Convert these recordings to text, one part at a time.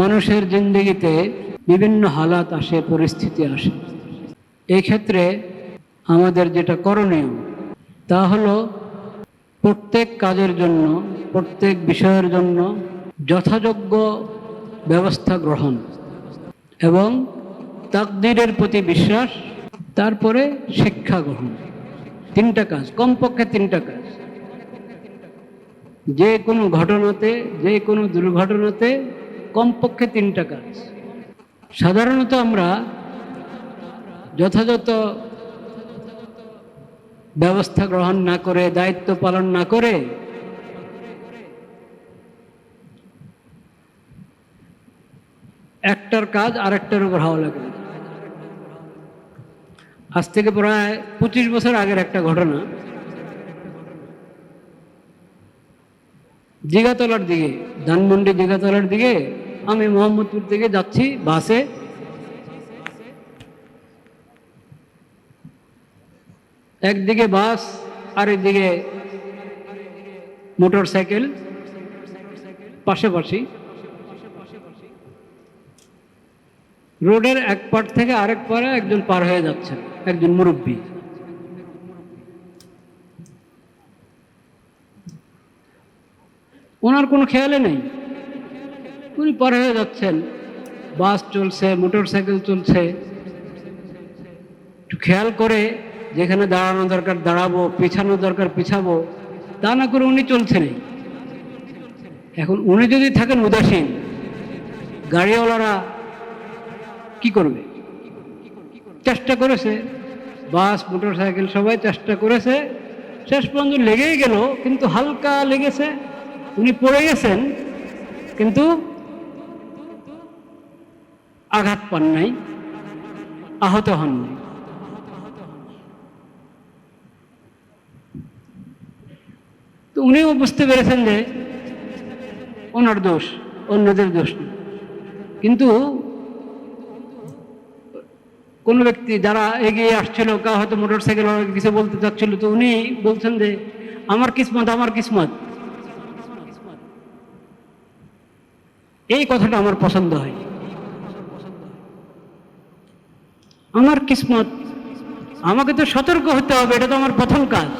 মানুষের জিন্দগিতে বিভিন্ন হালাত আসে, পরিস্থিতি আসে। এই ক্ষেত্রে আমাদের যেটা করণীয়, তা হলো প্রত্যেক কাজের জন্য, প্রত্যেক বিষয়ের জন্য যথাযোগ্য ব্যবস্থা গ্রহণ এবং তাকদিরের প্রতি বিশ্বাস, তারপরে শিক্ষা গ্রহণ। তিনটা কাজ, কমপক্ষে তিনটা কাজ। যে কোনো ঘটনাতে, যে কোনো দুর্ঘটনাতে কমপক্ষে তিনটা কাজ সাধারণত আমরা যথাযথ ব্যবস্থা গ্রহণ না করে, দায়িত্ব পালন না করে একটার কাজ আরেকটার উপর হাওয়া লাগে আজ থেকে প্রায় পঁচিশ বছর আগের একটা ঘটনা। দিঘাতলার দিকে, ধানমন্ডি দিঘাতলার দিকে আমি মোহাম্মদপুর থেকে যাচ্ছি বাসে। একদিকে বাস আর একদিকে মোটর সাইকেল পাশাপাশি রোডের এক পার থেকে আরেক পারে একজন পার হয়ে যাচ্ছেন, একজন মুরব্বী। ওনার কোনো খেয়ালে নেই। উনি পার হয়ে যাচ্ছেন। বাস চলছে মোটর সাইকেল চলছে। একটু খেয়াল করে যেখানে দাঁড়ানো দরকার দাঁড়াবো পিছানো দরকার পিছাবো, তা না করে উনি চলছেনই। এখন উনি যদি থাকেন উদাসীন, গাড়িওয়ালারা কি করবে? চেষ্টা করেছে। বাস মোটর সাইকেল সবাই চেষ্টা করেছে। শেষ পর্যন্ত লেগেই গেল, কিন্তু হালকা লেগেছে। উনি পড়ে গেছেন, কিন্তু আঘাত পান নাই, আহত হন নাই। তো উনিও বুঝতে পেরেছেন যে ওনার দোষ, অন্যদের দোষ কিন্তু কোন ব্যক্তি যারা এগিয়ে আসছিল কা হয়তো মোটর সাইকেল কিছু বলতে চাচ্ছিল, তো উনি বলছেন যে, আমার কিসমত আমার কিসমত। এই কথাটা আমার পছন্দ হয়। আমার কিসমত, আমাকে তো সতর্ক হতে হবে, এটা তো আমার প্রথম কাজ।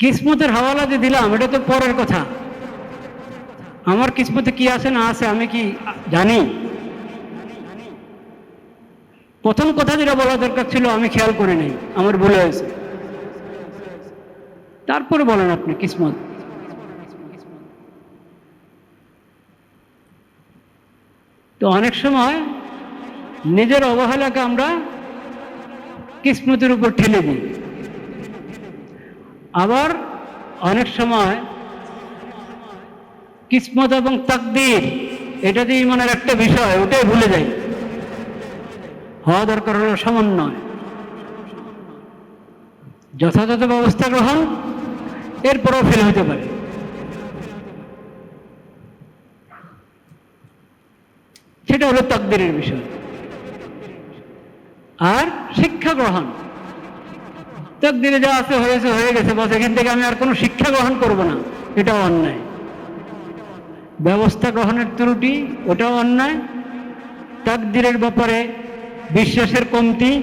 কিসমতের হাওয়ালা যে দিলাম, এটা তো পরের কথা। আমার কিসমতে কি আছে, না আছে, আমি কি জানি? প্রথম কথা যেটা বলা দরকার ছিল, আমি খেয়াল করে নেই, আমার ভুল হয়েছে। তারপরে বলেন আপনি, কিসমত। তো অনেক সময় নিজের অবহেলাকে আমরা কিসমতের উপর ঠেলে দিই। আবার অনেক সময় কিসমত এবং তাকদির, এটা যে ইমানের একটা বিষয়, ওটাই ভুলে যাই। হওয়া দরকার হলো সমন্বয়। যথাযথ ব্যবস্থা গ্রহণ, এরপরও ফেল হতে পারে। সেটা হলো তাকদিরের বিষয়। আর শিক্ষা গ্রহণ। তাকদিরে যা আছে হয়েছে হয়ে গেছে, বাস, এখান থেকে আমি আর কোনো শিক্ষা গ্রহণ করব না। এটাও অন্যায়। ব্যবস্থা গ্রহণের ত্রুটি, ওটাও অন্যায়। তাকদিরের ব্যাপারে বিশ্বাসের কমতি,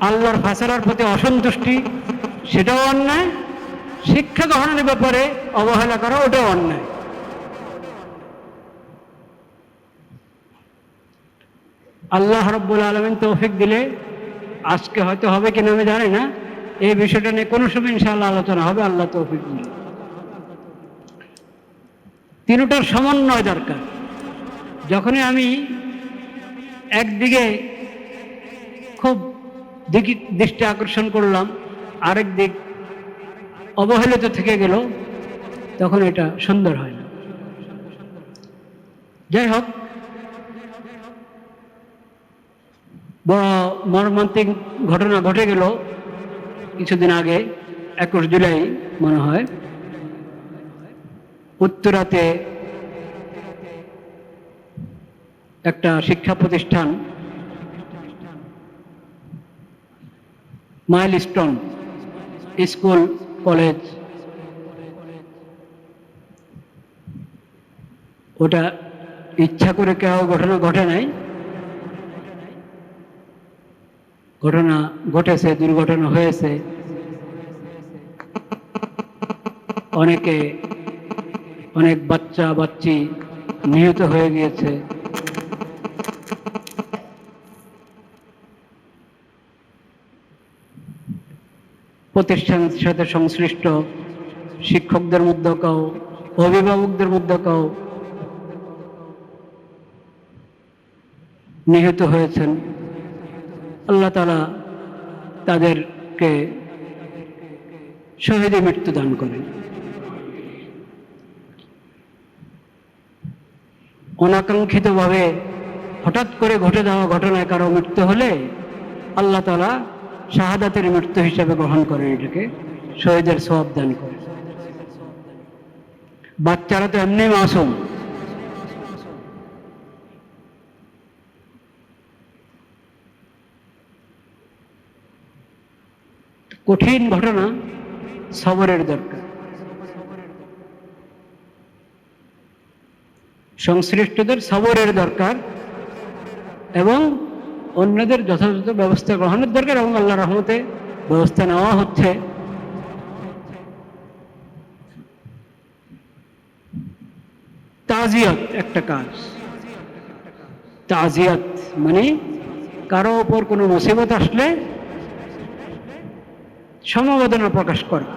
আল্লাহর ফাসারার প্রতি অসন্তুষ্টি, সেটাও অন্যায়। শিক্ষা গ্রহণের ব্যাপারে অবহেলা করা, ওটাও অন্যায়। আল্লাহ রব্বুল আলমিন তৌফিক দিলে আজকে হয়তো হবে কিনা আমি জানি না। এই বিষয়টা নিয়ে কোনো সময় ইনশাআল্লাহ আলোচনা হবে, আল্লাহ তৌফিক দিলে। তিনটার সমন্বয় দরকার। যখনই আমি একদিকে খুব দিকে দৃষ্টি আকর্ষণ করলাম, আরেক দিক অবহেলিত থেকে গেল, তখন এটা সুন্দর হয় না। যাই হোক বড় মর্মান্তিক ঘটনা ঘটে গেল কিছুদিন আগে, একুশ জুলাই মনে হয়। উত্তরাতে একটা শিক্ষা প্রতিষ্ঠান মাইলস্টোন স্কুল কলেজ, ওটা ইচ্ছা করে কেউ ঘটনা ঘটে নাই। ঘটনা ঘটেছে, দুর্ঘটনা হয়েছে। অনেকে, অনেক বাচ্চা, বাচ্চি নিহত হয়ে গিয়েছে। প্রতিষ্ঠানের সাথে সংশ্লিষ্ট শিক্ষকদের মধ্যে কেউ, অভিভাবকদের মধ্যে কেউ নিহত হয়েছেন। আল্লাহ তালা তাদেরকে শহীদে মৃত্যু দান করেন। অনাকাঙ্ক্ষিতভাবে হঠাৎ করে ঘটে যাওয়া ঘটনায় কারও মৃত্যু হলে আল্লাহ তালা শাহাদাতের মৃত্যু হিসেবে গ্রহণ করেন এটাকে, শহীদের সব দান করেন। বাচ্চারা তো এমনি মাসুম। কঠিন ঘটনা সবরের দরকার। সংশ্লিষ্টদের সবরের দরকার এবং অন্যদের যথাযথ ব্যবস্থা গ্রহণের দরকার এবং আল্লাহ রহমতে ব্যবস্থা নেওয়া হচ্ছে। তাজিয়াত একটা কাজ। তাজিয়াত মানে কারও ওপর কোনো মুসিবত আসলে সমবেদনা প্রকাশ করা।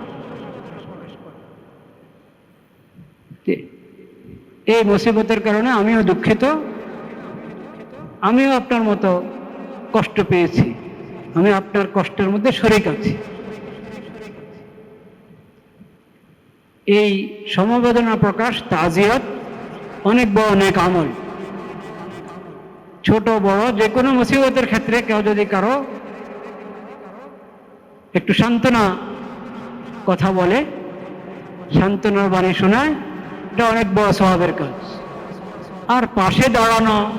এই মুসিবতের কারণে আমিও দুঃখিত। আমিও আপনার মতো কষ্ট পেয়েছি। আমি আপনার কষ্টের মধ্যে শরিক আছি। এই সমবেদনা প্রকাশ, তাজিয়াত, অনেক বড় অনেক আমল। ছোট বড়, যে কোনো মুসিবতের ক্ষেত্রে কেউ যদি কারও একটু সান্ত্বনা কথা বলে। সান্ত্বনার বাণী শোনায়। এটা অনেক বড় স্বভাবের কাজ। আর পাশে দাঁড়ানো,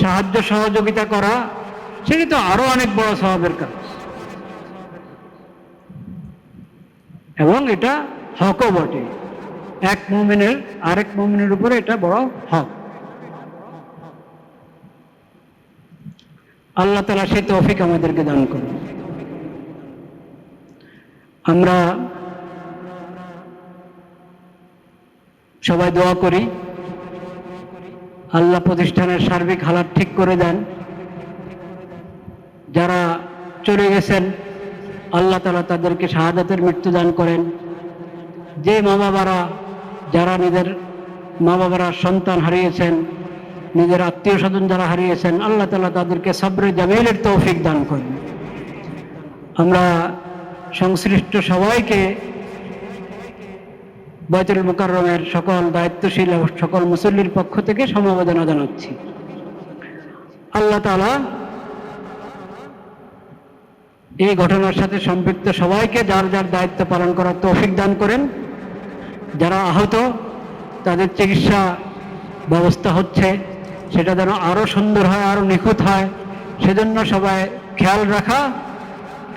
সাহায্য সহযোগিতা করা, সেটা তো আরও অনেক বড় স্বভাবের কাজ। এবং এটা হকও বটে। এক মুমিনের, আরেক মুমিনের উপরে এটা বড় হক। আল্লাহ তালা সে তৌফিক আমাদেরকে দান করুন। আমরা সবাই দোয়া করি, আল্লাহ প্রতিষ্ঠানের সার্বিক হালাত ঠিক করে দেন। যারা চলে গেছেন, আল্লাহ তালা তাদেরকে শাহাদাতের মৃত্যু দান করেন। যে মা বাবারা যারা নিজের মা বাবারা সন্তান হারিয়েছেন, নিজের আত্মীয় স্বজন যারা হারিয়েছেন, আল্লাহ তালা তাদেরকে সাবরে জামিলের তৌফিক দান করেন। আমরা সংশ্লিষ্ট সবাইকে বয়তুল মুকাররমের সকল দায়িত্বশীল এবং সকল মুসল্লির পক্ষ থেকে সমবেদনা জানাচ্ছি। আল্লাহ তালা এই ঘটনার সাথে সম্পৃক্ত সবাইকে যার যার দায়িত্ব পালন করার তৌফিক দান করেন। যারা আহত, তাদের চিকিৎসা ব্যবস্থা হচ্ছে, সেটা যেন আরও সুন্দর হয় আরও নিখুঁত হয়, সেজন্য সবাই খেয়াল রাখা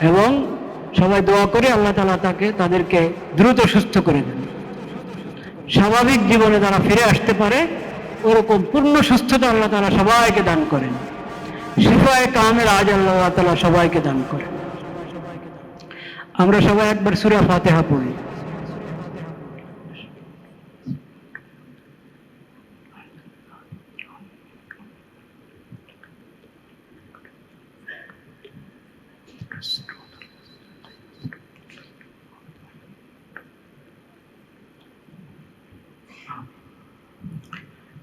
এবং সবাই দোয়া করে আল্লাহ তালা তাকে, তাদেরকে দ্রুত সুস্থ করে দেন। স্বাভাবিক জীবনে তারা ফিরে আসতে পারে, ওরকম পূর্ণ সুস্থতা আল্লাহ তালা সবাইকে দান করেন। শিফায় কামের আজ আল্লাহ তালা সবাইকে দান করেন। আমরা সবাই একবার সুরা ফাতেহা পড়ি।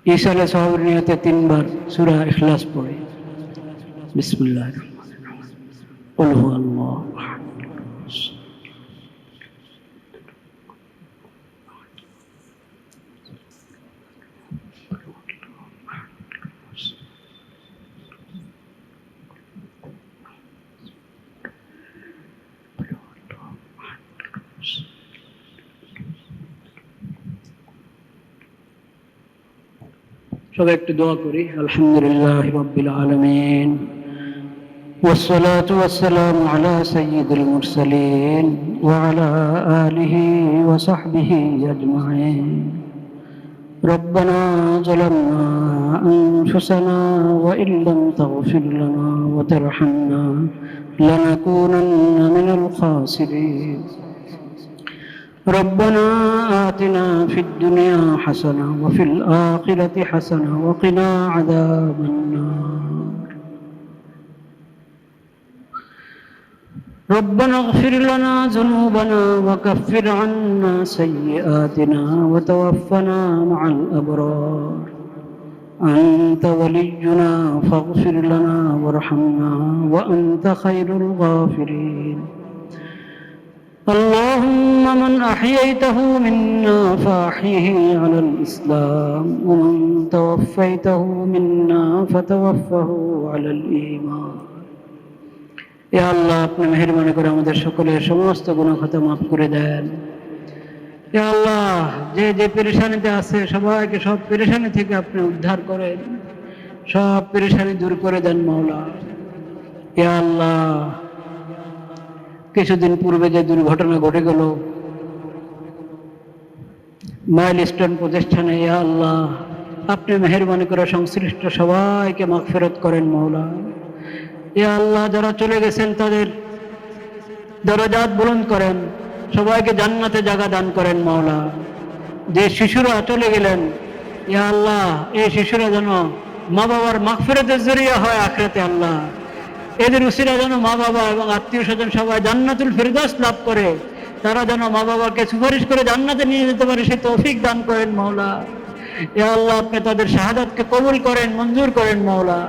ঈশালে সহবের নিয়তে তিনবার সুরা ইখলাস পড়ে। বিসমুল্লাহ সবাই একটু দোয়া করি আলহামদুলিল্লাহ রব্বিল আলমিন والصلاة والسلام على سيد المرسلين وعلى آله وصحبه أجمعين ربنا ظلمنا أنفسنا وإن لم تغفر لنا وترحمنا لنكونن من الخاسرين ربنا آتنا في الدنيا حسنة وفي الآخرة حسنة وقنا عذاب النار. ربنا اغفر لنا ذنوبنا وكفر عنا سيئاتنا وتوفنا مع الأبرار. أنت ولينا فاغفر لنا وارحمنا وأنت خير الغافرين. اللهم من أحييته منا فأحيه على الإسلام ومن توفيته منا فتوفه على الإيمان ইয়া আল্লাহ আপনি মেহরবানি করে আমাদের সকলের সমস্ত গুণাখাতা মাফ করে দেন ইয়া আল্লাহ যে যে পেরেশানিতে আছে সবাইকে সব পেরেশানি থেকে আপনি উদ্ধার করেন সব পেরেশানি দূর করে দেন মাওলা ইয়া আল্লাহ কিছুদিন পূর্বে যে দুর্ঘটনা ঘটে গেল মাইল স্টোন প্রতিষ্ঠানে ইয়া আল্লাহ, আপনি মেহরবানি করে সংশ্লিষ্ট সবাইকে মাগফিরত করেন মৌলা ইয়া আল্লাহ, যারা চলে গেছেন তাদের দরজাত বুলন্দ করেন, সবাইকে জান্নাতে জায়গা দান করেন মাওলা। যে শিশুরা চলে গেলেন, ইয়া আল্লাহ, এই শিশুরা যেন মা বাবার মাগফিরতের জরিয়া হয় আখরাতে আল্লাহ। এদের উসিরা যেন মা বাবা এবং আত্মীয় স্বজন সবাই জান্নাতুল ফেরদাস লাভ করে, তারা যেন মা বাবাকে সুপারিশ করে জান্নাতে নিয়ে যেতে পারে, সে তৌফিক দান করেন মৌলা ইয়া আল্লাহ, আপনি তাদের শাহাদাতকে কবুল করেন, মঞ্জুর করেন মৌলা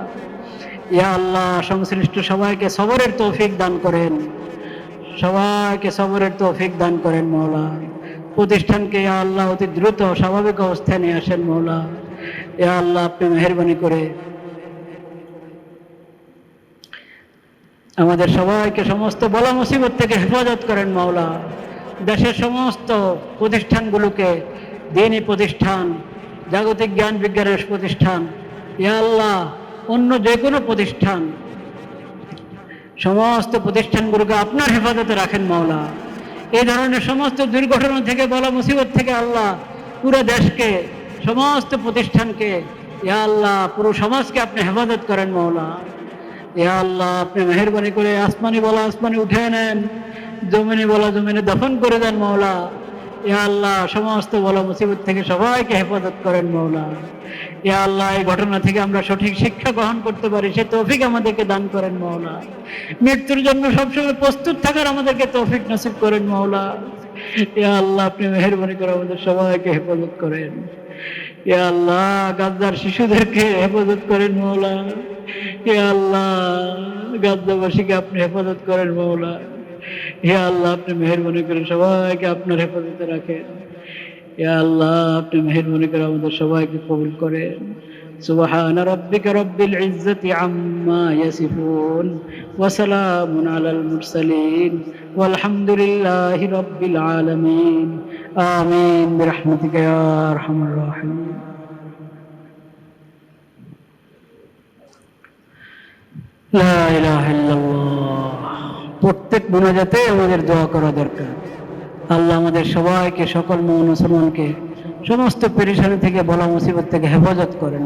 ইয়া আল্লাহ, সংশ্লিষ্ট সবাইকে সবরের তৌফিক দান করেন। সবাইকে সবরের তৌফিক দান করেন মৌলা প্রতিষ্ঠানকে ইয়া আল্লাহ, অতি দ্রুত, স্বাভাবিক অবস্থায় নিয়ে আসেন মৌলা ইয়া আল্লাহ, আপনি মেহরবানি করে আমাদের সবাইকে সমস্ত বলা মুসিবত থেকে হেফাজত করেন মাওলা। দেশের সমস্ত প্রতিষ্ঠানগুলোকে দিনই প্রতিষ্ঠান, জাগতিক জ্ঞান বিজ্ঞানের প্রতিষ্ঠান, ইয়া আল্লাহ, অন্য যে কোনো প্রতিষ্ঠান, সমস্ত প্রতিষ্ঠানগুলোকে আপনার হেফাজতে রাখেন মাওলা। এই ধরনের সমস্ত দুর্ঘটনা থেকে, বলা মুসিবত থেকে আল্লাহ পুরো দেশকে, সমস্ত প্রতিষ্ঠানকে, ইয়া আল্লাহ, পুরো সমাজকে আপনি হেফাজত করেন মাওলা। ইয়া আল্লাহ, আপনি মেহরবানি করে আসমানি বলা আসমানি উঠে নেন, জমিনে বলা জমিনে দফন করে দেন মাওলা। ইয়া আল্লাহ, সমস্ত বলা মুসিবত থেকে সবাইকে হেফাজত করেন মাওলা। ইয়া আল্লাহ, এই ঘটনা থেকে আমরা সঠিক শিক্ষা গ্রহণ করতে পারি, সে তৌফিক আমাদেরকে দান করেন মাওলা। মৃত্যুর জন্য সবসময় প্রস্তুত থাকার আমাদেরকে তৌফিক নসিব করেন মাওলা। ইয়া আল্লাহ, আপনি মেহরবানি করে আমাদের সবাইকে হেফাজত করেন। ইয়া আল্লাহ, গাদ্দার শিশুদেরকে হেফাজত করেন মাওলা। হে আল্লাহ গাদ্দাবাসীকে আপনি হেফাজত করেন মৌলা হে আল্লাহ আপনি মেহরবানি করে সবাইকে আপনার হেফাজতে রাখেন হে আল্লাহ আপনি মেহরবানি করে আমাদের সবাইকে কবুল করেন سبحان ربك رب العزة عما يصفون وسلام على المرسلين والحمد لله رب العالمين آمين برحمتك يا أرحم الراحمين প্রত্যেক মোনাজাতে আমাদের দোয়া করা দরকার আল্লাহ আমাদের সবাইকে সকল মোহন মুসলমানকে সমস্ত পেরেশানি থেকে বলা মুসিবত থেকে হেফাজত করেন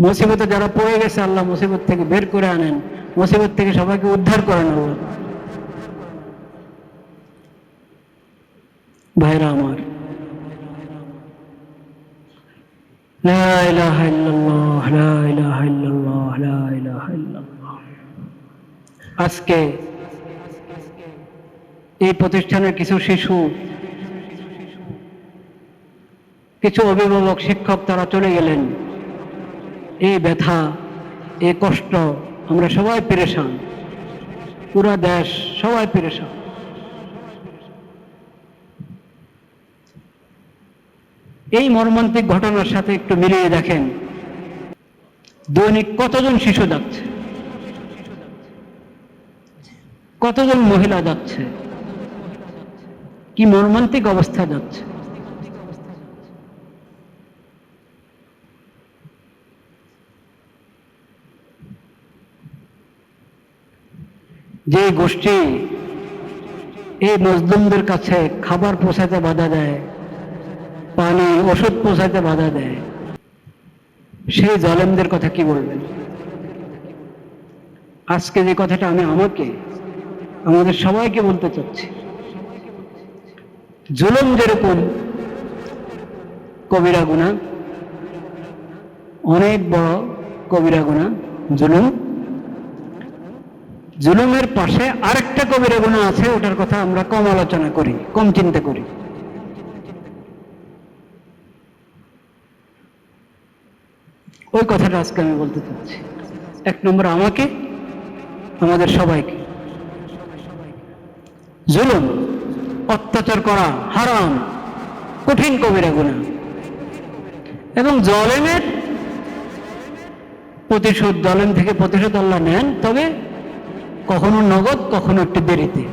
মুসিবতে যারা পড়ে গেছে আল্লাহ মুসিবত থেকে বের করে আনেন মুসিবত থেকে সবাইকে উদ্ধার করেন আল্লাহ ভাইরা আমার لا إله إلا الله لا إله إلا আজকে এই প্রতিষ্ঠানের কিছু শিশু, কিছু অভিভাবক, শিক্ষক তারা চলে গেলেন। এই ব্যথা, এই কষ্ট, আমরা সবাই পেরেশান। পুরা দেশ, সবাই পেরেশান। এই মর্মান্তিক ঘটনার সাথে একটু মিলিয়ে দেখেন, দৈনিক কতজন শিশু যাচ্ছে? কতজন মহিলা যাচ্ছে? কি মর্মান্তিক অবস্থা যাচ্ছে? যে গোষ্ঠী এই মজলুমদের কাছে খাবার পৌঁছাতে বাধা দেয়, পানি, ওষুধ পৌঁছাতে বাধা দেয়, সেই জলেমদের কথা কি বলবেন? আজকে যে কথাটা আমি আমাকে আমাদের সবাইকে বলতে চাচ্ছি, জুলুম যেরকম কবিরা গুণা, অনেক বড় কবিরা গুণা জুলুম। জুলুমের পাশে আরেকটা কবিরা গুণা আছে, ওটার কথা আমরা কম আলোচনা করি, কম চিন্তা করি। ওই কথাটা আজকে আমি বলতে চাচ্ছি। এক নম্বর আমাকে, আমাদের সবাইকে। জুলুম, অত্যাচার করা হারাম, কঠিন কবিরা গুণা। এবং জলেমের প্রতিশোধ, জলেম থেকে প্রতিশোধ আল্লাহ নেন, তবে কখনো নগদ, কখনো একটু দেরিতে।